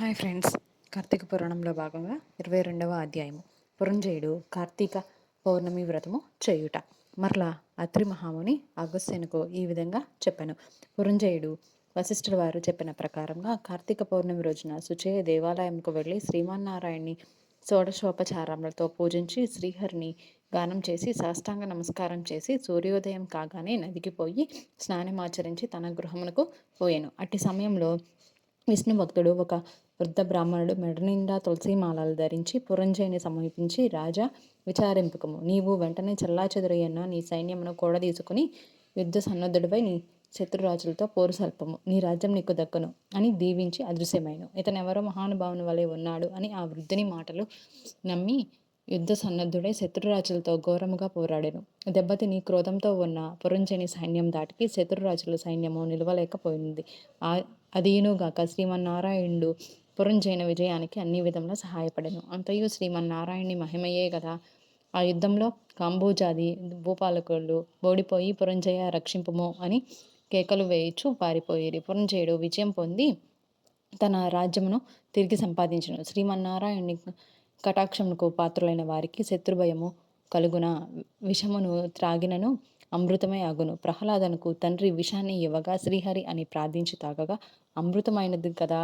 Hi friends. Karthika పురాణంలో భాగంగా ఇరవై రెండవ అధ్యాయము. పురంజయుడు కార్తీక పౌర్ణమి వ్రతము చేయుట. మరలా అత్రి మహాముని అగస్త్యనుకు ఈ విధంగా చెప్పాను. పురంజయుడు వశిష్ఠుల వారు చెప్పిన ప్రకారంగా కార్తీక పౌర్ణమి రోజున సుచయ దేవాలయంకు వెళ్ళి శ్రీమన్నారాయణ్ణి షోడశోపచారములతో పూజించి శ్రీహరిని గానం చేసి సాష్టాంగ నమస్కారం చేసి సూర్యోదయం కాగానే నదికి పోయి స్నానమాచరించి తన గృహమునకు పోయాను. అట్టి సమయంలో విష్ణు భక్తుడు ఒక వృద్ధ బ్రాహ్మణుడు మెడ నిండా తులసి ధరించి పురంజయుని సమీపించి రాజా విచారింపకము. నీవు వెంటనే చల్లాచెదురయ్యన్న నీ సైన్యమును కూడా తీసుకుని యుద్ధ సన్నద్ధుడిపై నీ శత్రురాజులతో పోరు సల్పము. నీ రాజ్యం నీకు దక్కను అని దీవించి అదృశ్యమైన. ఇతనెవరో మహానుభావుని వలె ఉన్నాడు అని ఆ వృద్ధుని మాటలు నమ్మి యుద్ధ సన్నద్ధుడై శత్రురాజులతో ఘోరముగా పోరాడాను. దెబ్బతిని క్రోధంతో ఉన్న పురంజని సైన్యం దాటికి శత్రురాజుల సైన్యము నిలవలేకపోయింది. ఆ అదీనుగాక శ్రీమన్నారాయణుడు పురంజైన విజయానికి అన్ని విధంగా సహాయపడను. అంతయు శ్రీమన్నారాయణి మహిమయే కదా ఆ యుద్ధంలో కాంబోజాది భూపాలకులు ఓడిపోయి పురంజయ రక్షింపము అని కేకలు వేయిచు పారిపోయేది పురంజయుడు విజయం పొంది తన రాజ్యమును తిరిగి సంపాదించను. శ్రీమన్నారాయణి కటాక్షముకు పాత్రులైన వారికి శత్రుభయము కలుగున. విషమును త్రాగినను అమృతమే అగును ప్రహ్లాదనకు తండ్రి విషాన్ని ఇవ్వగా శ్రీహరి అని ప్రార్థించి తాగగా. అమృతమైనది కదా.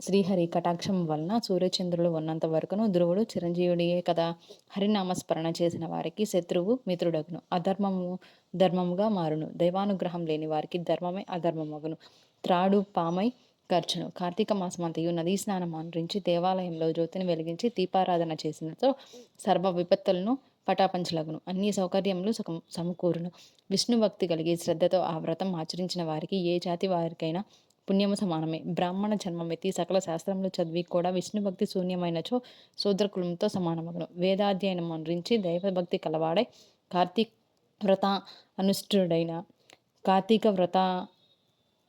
శ్రీహరి కటాక్షం వలన సూర్యచంద్రులు ఉన్నంత వరకును ధ్రువుడు చిరంజీవుడియే కదా. హరినామస్మరణ చేసిన వారికి శత్రువు మిత్రుడగును. అధర్మము ధర్మముగా మారును. దైవానుగ్రహం లేని వారికి ధర్మమే అధర్మమగును. త్రాడు పామై ఖర్చును కార్తీక మాసమంతయు నదీ స్నానం అనురించి దేవాలయంలో జ్యోతిని వెలిగించి దీపారాధన చేసినతో సర్వ విపత్తులను పటాపంచలగును. అన్ని సౌకర్యములు సుఖం సమకూరును. విష్ణు భక్తి కలిగి శ్రద్ధతో ఆ వ్రతం ఆచరించిన వారికి ఏ జాతి వారికైనా పుణ్యము సమానమే. బ్రాహ్మణ జన్మమెత్తి సకల శాస్త్రములు చదివి కూడా విష్ణు భక్తి శూన్యమైనచో శూద్రకులంతో సమానమగును. వేదాధ్యయనం అనురించి దైవభక్తి కలవాడై కార్తీక వ్రత అనుష్ఠుడైన కార్తీక వ్రత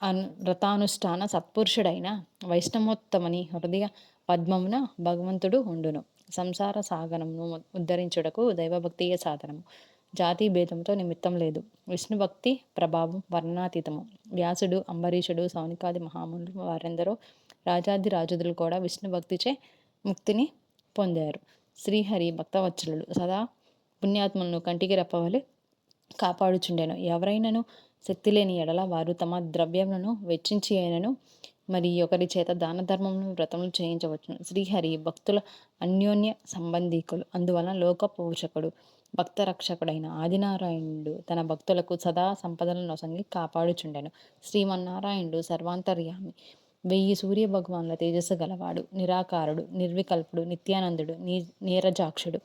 అను వ్రతానుష్ఠాన సత్పురుషుడైన వైష్ణవోత్తమని హృదయ పద్మమున భగవంతుడు ఉండును. సంసార సాగరమును ఉద్ధరించుటకు దైవభక్తియే సాధనము. జాతి భేదంతో నిమిత్తం లేదు. విష్ణు భక్తి ప్రభావం వర్ణాతీతము. వ్యాసుడు అంబరీషుడు సౌనికాది మహామునులు వారెందరో రాజాది రాజుదులు కూడా విష్ణు భక్తిచే ముక్తిని పొందారు. శ్రీహరి భక్తవత్సలుడు సదా పుణ్యాత్మలను కంటికి రెప్పవలి కాపాడుచుండెను. ఎవరైనాను శక్తి లేని ఎడల వారు తమ ద్రవ్యములను వెచ్చించి అయినను మరి ఒకరి చేత దాన ధర్మమును వ్రతములు చేయించవచ్చును. శ్రీహరి భక్తుల అన్యోన్య సంబంధీకులు. అందువలన లోక పోషకుడు భక్త రక్షకుడైన ఆదినారాయణుడు తన భక్తులకు సదా సంపదలను నొసంగి కాపాడుచుండెను. శ్రీమన్నారాయణుడు సర్వాంతర్యామి. వెయ్యి సూర్య భగవాన్ల తేజస్సు గలవాడు నిరాకారుడు నిర్వికల్పుడు నిత్యానందుడు నీ నీరజాక్షుడు.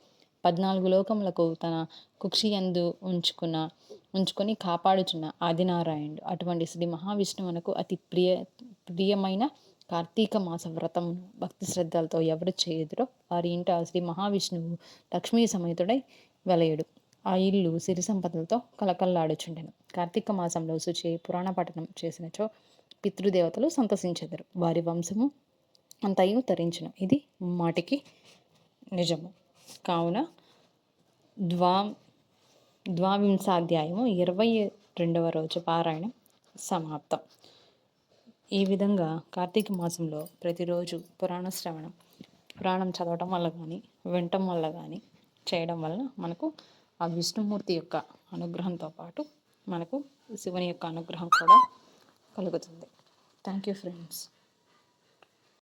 పద్నాలుగు లోకములకు తన కుక్షియందు ఉంచుకున్న ఉంచుకొని కాపాడుచున్న ఆదినారాయణుడు. అటువంటి శ్రీ మహావిష్ణువునకు అతి ప్రియ ప్రియమైన కార్తీక మాస వ్రతమును భక్తి శ్రద్ధలతో ఎవరు చేయుదురో వారి ఇంట శ్రీ మహావిష్ణువు లక్ష్మీ సమేతుడై వెలయుడు. ఆ ఇల్లు సిరి సంపదలతో కలకల్లాడుచుండెను కార్తీక మాసంలో శుచి పురాణ పఠనం చేసినచో పితృదేవతలు సంతసించెదరు. వారి వంశము అంతయు తరించిన. ఇది మాటికి నిజము. కావున ద్వా ద్వావింశాధ్యాయము ఇరవై రెండవ రోజు పారాయణం సమాప్తం. ఈ విధంగా కార్తీక మాసంలో ప్రతిరోజు పురాణ శ్రవణం పురాణం చదవటం వల్ల కానీ వినటం వల్ల కానీ చేయడం వల్ల మనకు ఆ విష్ణుమూర్తి యొక్క అనుగ్రహంతో పాటు మనకు శివుని యొక్క అనుగ్రహం కూడా కలుగుతుంది. Thank you friends